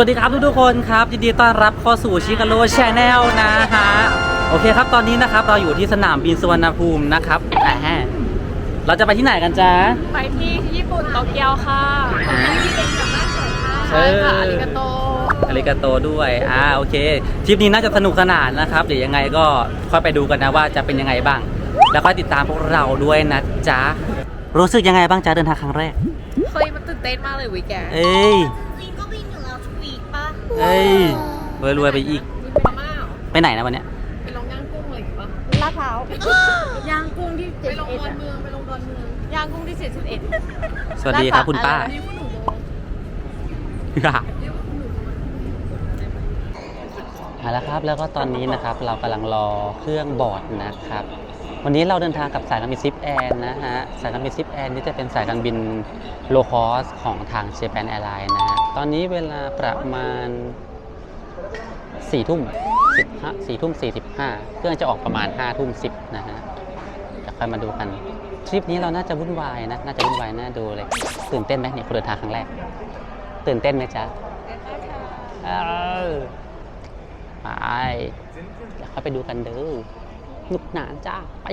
วัสดีครับทุกๆคนครับยินดีต้อนรับเข้าสู่ชิคาโ o ชแนลนะฮะโอเคครับตอนนี้นะครับเราอยู่ที่สนามบินสุวรรณภูมินะครับอ่าฮะเราจะไปที่ไหนกันจ๊ะ ไปที่ญี่ปุ่นโตเกียวค่ะที่เป็นกับบ้านสวยค่ะเออใช่ค่ะอาริกาโตอาริกาโตด้วยอ่าโอเคทริปนี้น่าจะสนุกสนานนะครับเดี๋ยวยังไงก็ค่อยไปดูกันนะว่าจะเป็นยังไงบ้าง แล้วก็ติดตามพวกเราด้วยนะจ๊ะรู้สึกยังไงบ้างจ๊ะเดินทางครั้งแรกเฮ้ยมันตื่นเต้นมากเลยวิแกเอ้ยจริงก็บินอยู่ เอ้ยรวยรวยๆไปอีกนี่เป็นมาม่าเหรอไปไหนนะวันเนี้ย ไปลงย่างกุ้งอะไรอย่างงี้ปะลาดพร้าวย่างกุ้งที่ไปลงดอนเมืองไปลงดอนเมืองย่างกุ้งที่เจ็ดสิบเอ็ดสวัสดีครับคุณป้านี่คุณหนูโบ เอาละครับแล้วก็ตอนนี้นะครับเรากำลังรอเครื่องบอร์ดนะครับ วันนี้เราเดินทางกับสายการบินซิปแอร์นะฮะ สายการบินซิปแอร์นี่จะเป็นสายการบินโลคอสของทางเจแปนแอร์ไลน์นะฮะ ตอนนี้เวลาประมาณ4ทุ่ม15 4ทุ่ม45เครื่องจะออกประมาณ5ทุ่ม10นะฮะจะค่อยมาดูกันทริปนี้เราน่าจะวุ่นวายนะ น่าจะวุ่นวายน่าดูเลย ตื่นเต้นไหมเนี่ยคุณเดินทางครั้งแรก ตื่นเต้นไหมจ๊ะเออไปเดี๋ยวค่อยไปดูกันเด้อ หนุกหนานจ้า ไป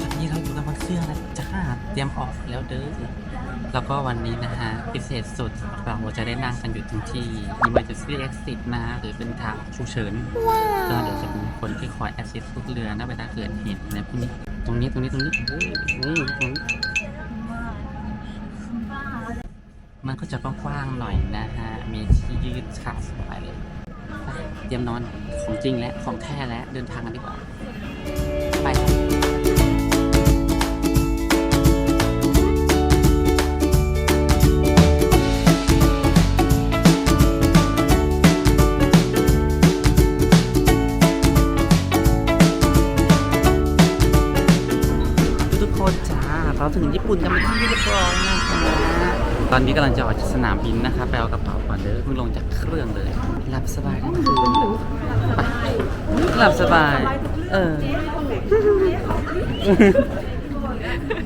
ตอนนี้เราอยู่กับบนเครื่องแล้วจ้าเตรียมออกแล้วเด้อแล้วก็วันนี้นะฮะ พิเศษสุดเราจะได้นั่งกันอยู่ตรงที่ emergency exit นะฮะหรือเป็นทางฉุกเฉินก็เดี๋ยวจะเป็นคนที่คอย assist ทุกเรือนะเวลาเกิดเหตุอะไรพวกนี้ตรงนี้ตรงนี้ตรงนี้โอ้ยนี่ตรงนี้มันก็จะกว้างๆหน่อยนะฮะ มีที่ยืดขาสบายเลยไปเตรียมนอนของจริงและของแท้และเดินทางกันดีกว่า ปุ่นกันเป็นที่เรียบร้อยนะคะตอนนี้กำลังจะออกจากสนามบินนะคะไปเอากระเป๋าก่อนเด้อเพิ่งลงจากเครื่องเลยหลับสบายทั้งคืนไปหลับสบาย เออ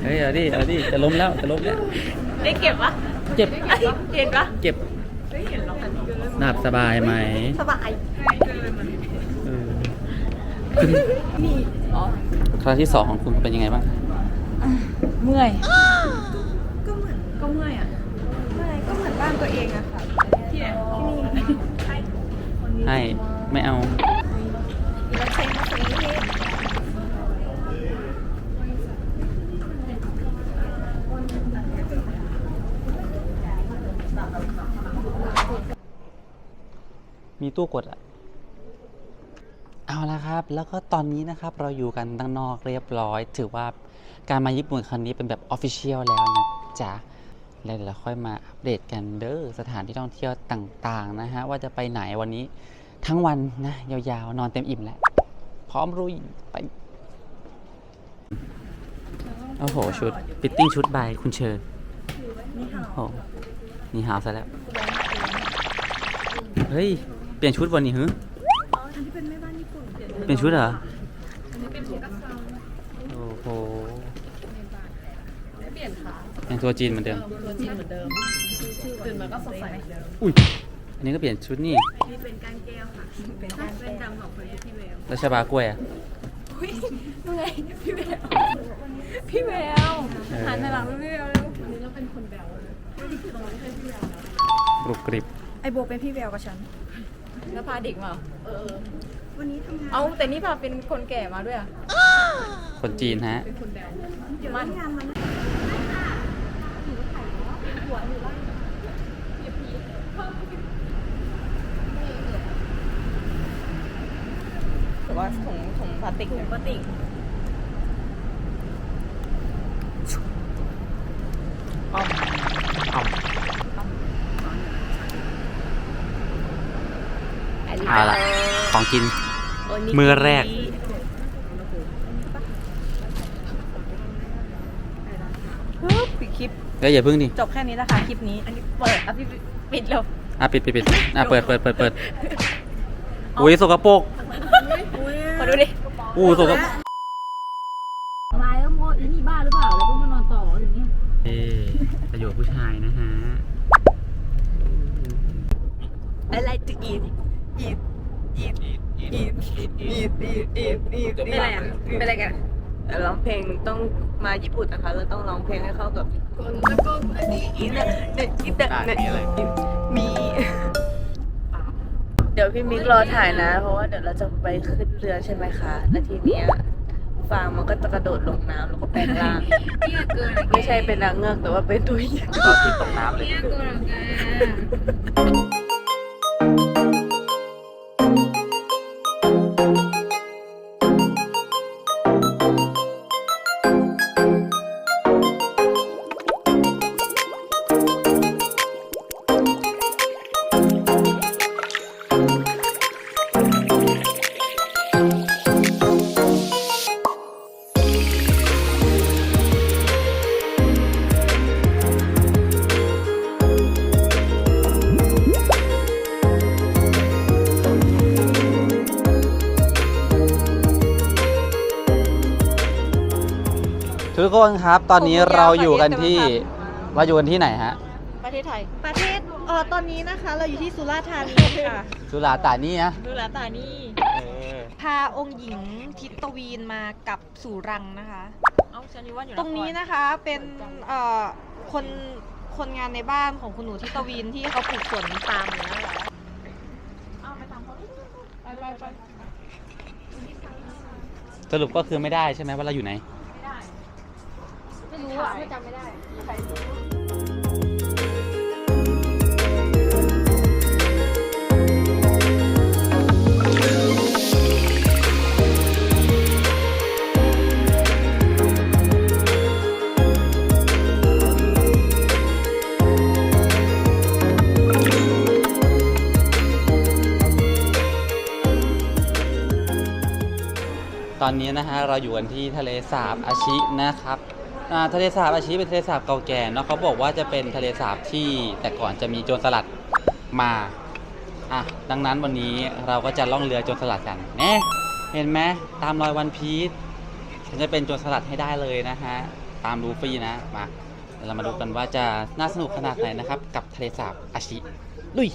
เฮ้ยเอาดิเอาดิจะล้มแล้วจะล้มแล้วได้เก็บปะเจ็บเอ้ยเห็นปะเจ็บหลับสบายไหมสบายเออครั้งที่สองของคุณเป็นยังไงบ้าง เมื่อย ก็เหมือนก็เมื่อยอะไม่ก็เหมือนบ้านตัวเองอะค่ะที่ไหนให้ไม่เอาแล้วใช้มาซื้อที่มีตู้กดอะเอาละครับ แล้วก็ตอนนี้นะครับเราอยู่กันด้านนอกเรียบร้อย ถือว่าการมาญี่ปุ่นครั้งนี้เป็นแบบออฟฟิเชียลแล้วนะจ๊ะแล้วเดี๋ยวเราค่อยมาอัปเดตกันเด้อสถานที่ท่องเที่ยวต่างๆนะฮะว่าจะไปไหนวันนี้ทั้งวันนะยาวๆ นอนเต็มอิ่มแล้ว พร้อมรุยไป โอ้โห ชุดฟิตติ้งชุดบายคุณเชอร์โอ้โหนี่หาวซะแล้ว เฮ้ย เปลี่ยนชุดวันนี้ฮึอันนี้เป็นแม่บ้าน เปลี่ยนชุดเหรออันนี้เป็นโอ้โหเปลี่ยนขายังตัวจีนเหมือนเดิม ตัวจริงเหมือนเดิมตื่นมาก็สดใสเหมือนเดิมอุ้ย อันนี้ก็เปลี่ยนชุดนี่ นี่เป็นก้านแก้วค่ะเป็นก้านเป็นดำของคนที่พี่แววแล้วชาบากล้วยอะเมื่อยพี่แววพี่แววเออหันหน้าหลังพี่แววเร็ววันนี้เราเป็นคนแววเลยกรุบกริบ ไอโบเป็นพี่แววกับฉัน แล้วพาเด็กมาเหรอเออ วันนี้ทำงานเอาแต่นี่พาเป็นคนแก่มาด้วยอะคนจีนฮะ เป็นคนแววเดี๋ยวมันงานมันหรือว่าถุงถุงพลาสติกถุงพลาสติกเอาเอาละของกิน มือแรก ปึ๊บปิดคลิปเดี๋ยวอย่าพึ่งดิ จบแค่นี้นะคะคลิปนี้ อันนี้เปิดอะพี่ปิดเร็วอะปิดปิดปิดอะเปิดเปิดเปิดเปิดอุ้ยสกปรกมาดูดิ อู้สกปรกมาแล้วโมอีนี่บ้าหรือเปล่า แล้วก็มานอนต่ออย่างเงี้ยเอ๊ะประโยชน์ผู้ชายนะฮะอะไรจะ อีดอีดอีดอีดอีดเป็นอะไรอะเป็นอะไรกันร้องเพลงต้องมาญี่ปุ่นนะคะแล้วต้องร้องเพลงให้เข้ากับคนละคนละนี้อีนะเด็กอีแต่เด็กมีเดี๋ยวพี่มิกรอถ่ายนะ เพราะว่าเดี๋ยวเราจะไปขึ้นเรือใช่ไหมคะแล้วทีเนี้ยฟางมันก็จะกระโดดลงน้ำแล้วก็แปลงร่างไม่ใช่เป็นนางเงือกแต่ว่าเป็นตัวใหญ่ที่ตกน้ำเลย นี่ยเกินแกทุกคนครับ ตอนนี้เราอยู่กันที่เราอยู่กันที่ไหนฮะ ประเทศไทย ประเทศเออตอนนี้นะคะ เราอยู่ที่สุราษฎร์ธานีค่ะสุราษฎร์ธานีนะดูแลตานี่เออพาองค์หญิงทิตวีนมากับสู่รังนะคะ เอ้าฉันอยู่ว่าอยู่ตรงนี้นะคะเป็นเอ่อคนคนงานในบ้านของคุณหนูทิตวีนที่เขาปลูกสวนปาล์มอยู่นะคะสรุปก็คือไม่ได้ใช่ไหมว่าเราอยู่ไหน ไม่รู้อะไม่จำไม่ได้ตอนนี้นะฮะเราอยู่กันที่ทะเลสาบอาชินะครับ อ่าทะเลสาบอาชิเป็นทะเลสาบเก่าแก่เนาะเขาบอกว่าจะเป็นทะเลสาบที่แต่ก่อนจะมีโจรสลัดมาอะดังนั้นวันนี้เราก็จะล่องเรือโจรสลัดกันเน่เห็นไหมตามรอยวันพีชฉันจะเป็นโจรสลัดให้ได้เลยนะฮะตามลูฟี่นะมาเดี๋ยวเรามาดูกันว่าจะน่าสนุกขนาดไหนนะครับ กับทะเลสาบอาชิลุย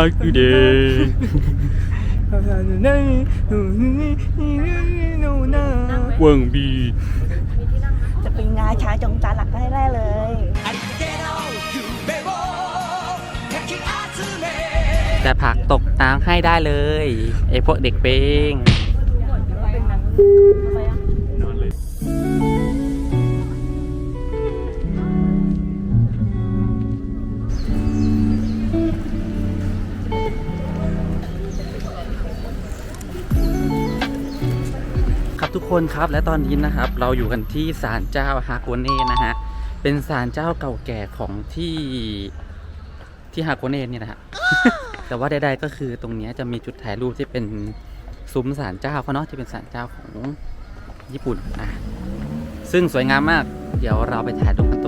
ลูกกาคือเวิงบีจะเป็นงาช้าจงจาหลักให้ได้เลยแต่ผักตกน้ำให้ได้เลยไอพวกเด็กเป้ง ครับทุกคนครับและตอนนี้นะครับเราอยู่กันที่ศาลเจ้าฮาโกเน่นะฮะเป็นศาลเจ้าเก่าแก่ของที่ที่ฮาโกเน่เนี่ยนะฮะ แต่ว่าใดๆก็คือตรงเนี้ยจะมีจุดถ่ายรูปที่เป็นซุ้มศาลเจ้าเขาเนาะที่เป็นศาลเจ้าของญี่ปุ่นอะซึ่งสวยงามมาก เดี๋ยวเราไปถ่ายรูปกัน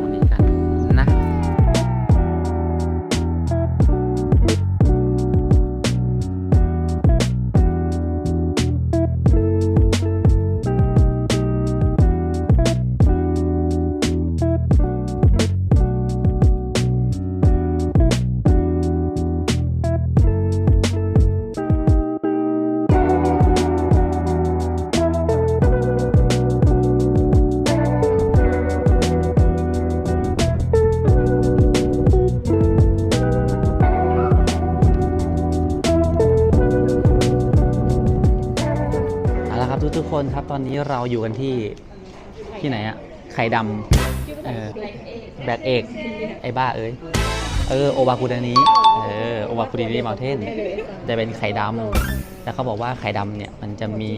นครับตอนนี้เราอยู่กันที่ที่ไหนอะไข่ดำเออแบกเอกไอ้บ้าเอ้ยเออโอบาคูดานี้เออโอบาคูดานี้มาเทนจะเป็นไข่ดำแล้วเขาบอกว่าไข่ดำเนี่ยมันจะมี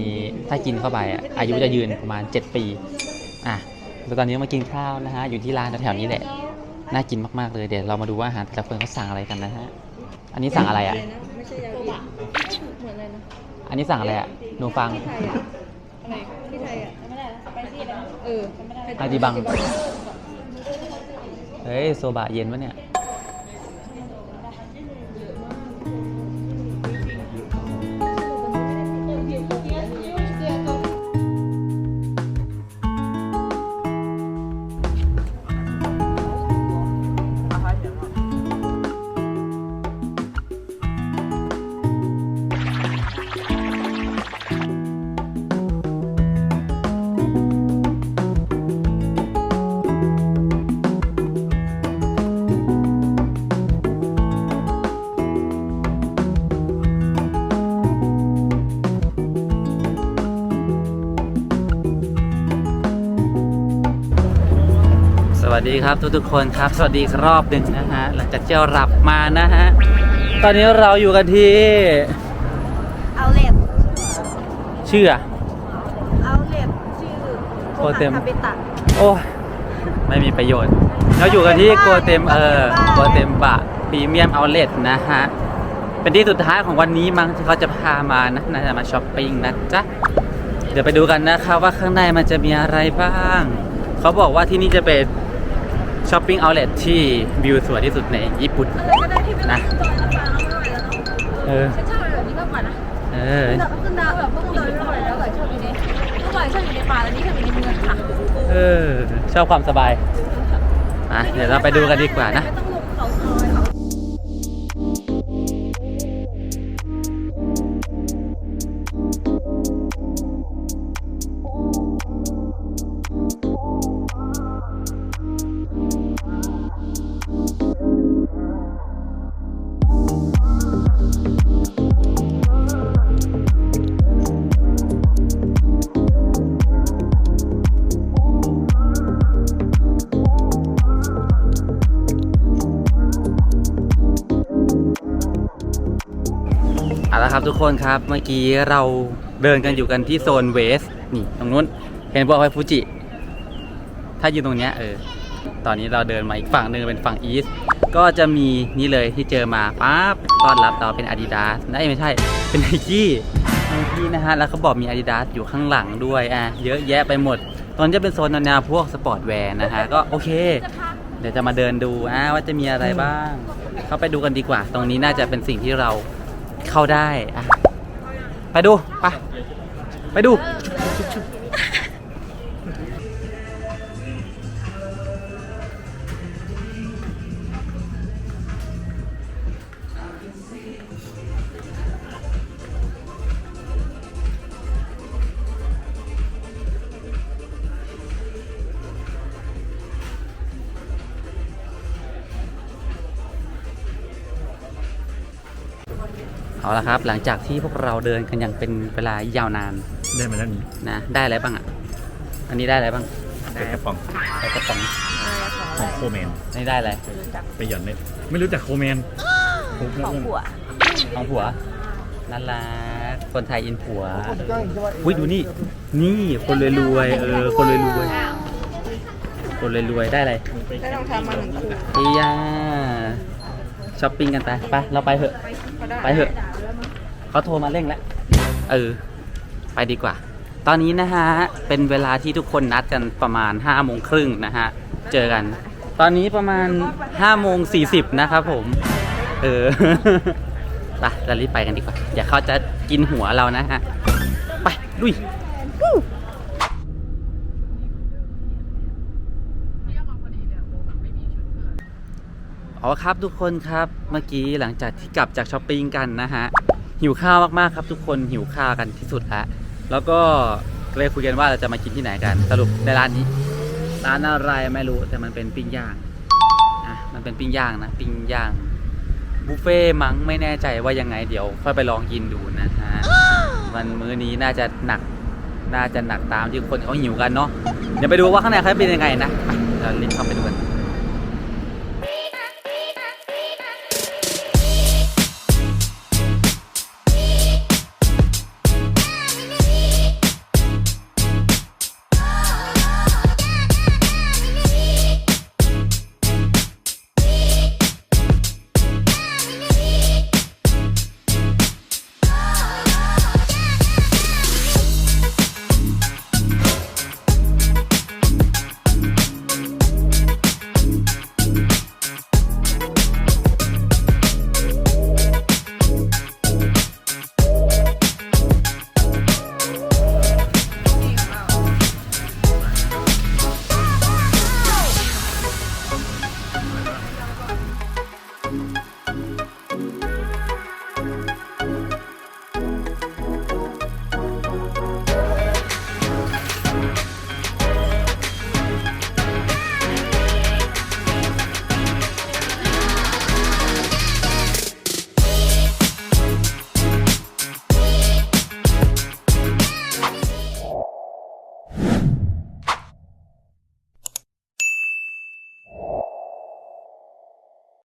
ถ้ากินเข้าไปอะอายุจะยืนประมาณ 7 ปีอะแล้วตอนนี้มากินข้าวนะฮะอยู่ที่ร้านแถวๆนี้แหละน่ากินมากๆเลยเดี๋ยวเรามาดูว่าอาหารแต่ละคนเขาสั่งอะไรกันนะฮะอันนี้สั่งอะไรอะไม่ใช่ยาโซวีบะเหมือนอะไรนะอันนี้สั่งอะไรอะหนูฟัง เออจำไม่ได้อาจิบัง เฮ้ย โซบะเย็นวะเนี่ย วัสดีครับทุกๆคนครับ สวัสดีอีกรอบหนึ่งนะฮะหลังจากเจ้าหลับมานะฮะตอนนี้เราอยู่กันที่เอาเล็บชื่ออะเอาเล็บชื่อโคเต็ม คาเบตะโอ้ยไม่มีประโยชน์ เราอยู่กันที่โกเต็มเออโกเต็มบะพรีเมียมเอาเล t นะฮะ เป็นที่สุดท้ายของวันนี้มั้งที่เขาจะพามานะน่าจะมาช้อปปิ้งนะจ๊ะ เดี๋ยวไปดูกันนะครับว่าข้างในมันจะมีอะไรบ้าง เขาบอกว่าที่นี่จะเป็น ช้อปปิ้งเอาเล t ที่วิวสวยที่สุดในญี่ปุ่น อะไรก็ได้ที่ไม่นะต้องจอยน้ำปลาเราไม่ไหวแล้วเนาะเออ ฉันชอบแบบนี้มากกว่านะเออ แต่ขึ้นดาวแบบเมื่อก่อนไม่ไหวแล้วแบบชอบอยู่ในเมื่อก่อนชอบอยู่ในป่าแล้วนี่ชอบอยู่ในเมืองค่ะเออ ชอบความสบาย อะ เดี๋ยวเราไปดูกันดีกว่านะ ไม่ต้อง คนครับ เมื่อกี้เราเดินกันอยู่กันที่โซนเวส นี่ตรงนู้น เห็นบอกไว้ฟูจิ ถ้าอยู่ตรงเนี้ยเออ ตอนนี้เราเดินมาอีกฝั่งหนึ่งเป็นฝั่งอีส ก็จะมีนี่เลยที่เจอมาปั๊บต้อนรับเราเป็น Adidas นะเอ้ยไม่ใช่ เป็นไนกี้ไนกี้นะฮะ แล้วเขาบอกมี Adidas อยู่ข้างหลังด้วย อะ เยอะแยะไปหมด ตอนนจะเป็นโซนแนวพวกสปอร์ตแวร์นะฮะ ก็โอเค เดี๋ยวจะมาเดินดูอะว่าจะมีอะไรบ้าง เข้าไปดูกันดีกว่า ตรงนี้น่าจะเป็นสิ่งที่เรา เข้าได้อะไปดู ไป ไปดู เอาละครับ หลังจากที่พวกเราเดินกันอย่างเป็นเวลายาวนานได้มาแล้วนี้นะได้อะไรบ้างอะ อันนี้ได้อะไรบ้างเป็นกระป๋องได้กระป๋องของโคแมนอันนี้ได้อะไรไปหย่อนเม็ดไม่รู้จักโคแมนผมของผัวของผัวนั่นละคนไทยอินผัวอุ้ยดูนี่ นี่คนรวยๆเออคนรวยๆคนรวยๆได้อะไรได้รองเท้ามาหนึ่งคู่เฮียช้อปปิ้งกันไปไปเราไปเถอะไปเถอะ เขาโทรมาเร่งแล้ว เออ ไปดีกว่า ตอนนี้นะฮะ เป็นเวลาที่ทุกคนนัดกันประมาณ5้าโมงครึ่งนะฮะ เจอกัน ตอนนี้ประมาณ5้าโมงสี่สิบนะครับผม เออ ไปเรารีบไปกันดีกว่า อย่าเขาจะกินหัวเรานะฮะ ไปลุยเอาละครับทุกคนครับเมื่อกี้หลังจากที่กลับจากช้อปปิ้งกันนะฮะ หิวข้าวมากๆครับ ทุกคนหิวข้าวกันที่สุดแล้วแล้วก็เลยคุยกันว่าเราจะมากินที่ไหนกันสรุปในร้านนี้ร้านอะไรไม่รู้แต่มันเป็นปิ้งย่างอะมันเป็นปิ้งย่างนะปิ้งย่างบุฟเฟ่ต์มั้งไม่แน่ใจว่ายังไงเดี๋ยวค่อยไปลองกินดูนะฮะมันมื้อนี้น่าจะหนักน่าจะหนักตามที่คนเขาหิวกันเนาะเดี๋ยวไปดูว่าข้างในเขาเป็นยังไงนะเรารีบเข้าไปดูกัน